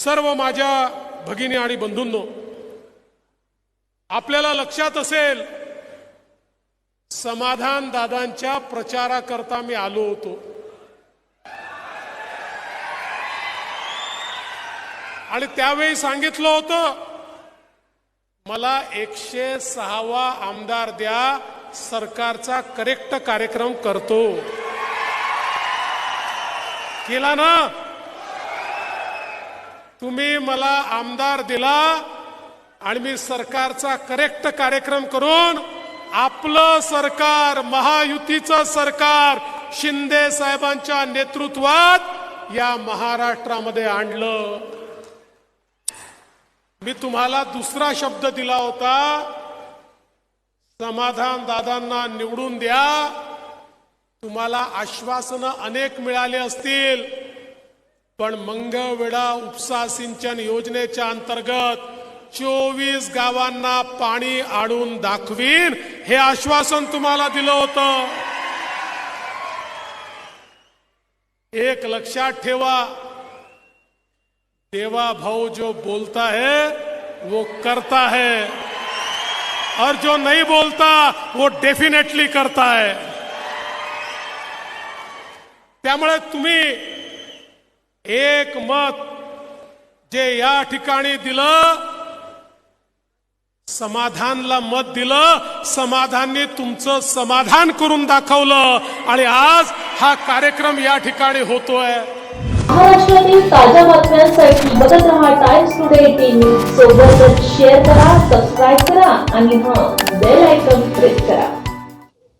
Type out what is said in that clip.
सर्व माझ्या भगिनी आणि बंधूंनो आपल्याला लक्षात असेल समाधान दादांच्या प्रचाराकरता मी आलो होतो. आणि त्यावेळी सांगितलं होतं मला एकशे सहावा आमदार द्या सरकारचा करेक्ट कार्यक्रम करतो. केला ना? तुम्ही मला आमदार दिला आणि मी सरकारचा करेक्ट कार्यक्रम करून आपलं सरकार महायुतीचं सरकार शिंदे साहेबांच्या नेतृत्वात या महाराष्ट्रामध्ये आणलं. मी तुम्हाला दुसरा शब्द दिला होता समाधान दादांना निवडून द्या तुम्हाला आश्वासनं अनेक मिळाले असतील. पण मंगळवेढा उपसा सिंचन योजनेच्या अंतर्गत चोवीस गावांना पाणी आणून दाखवीन हे आश्वासन तुम्हाला दिलं होतं. एक लक्षात ठेवा देवा भाऊ जो बोलता है वो करता है. और जो नहीं बोलता वो डेफिनेटली करता है. त्यामुळे तुम्ही एक मत जे या ठिकाणी दिलं समाधानला मत दिलं समाधानने तुमचं समाधान करून दाखवलं आणि आज हा कार्यक्रम या ठिकाणी होतोय. महाराष्ट्रातील ताज्या बातम्यांसाठी बघत रहा टाइम्स टुडे टीव्ही सोबतच शेअर करा सबस्क्राईब करा आणि हा बेल आयकॉन प्रेस करा.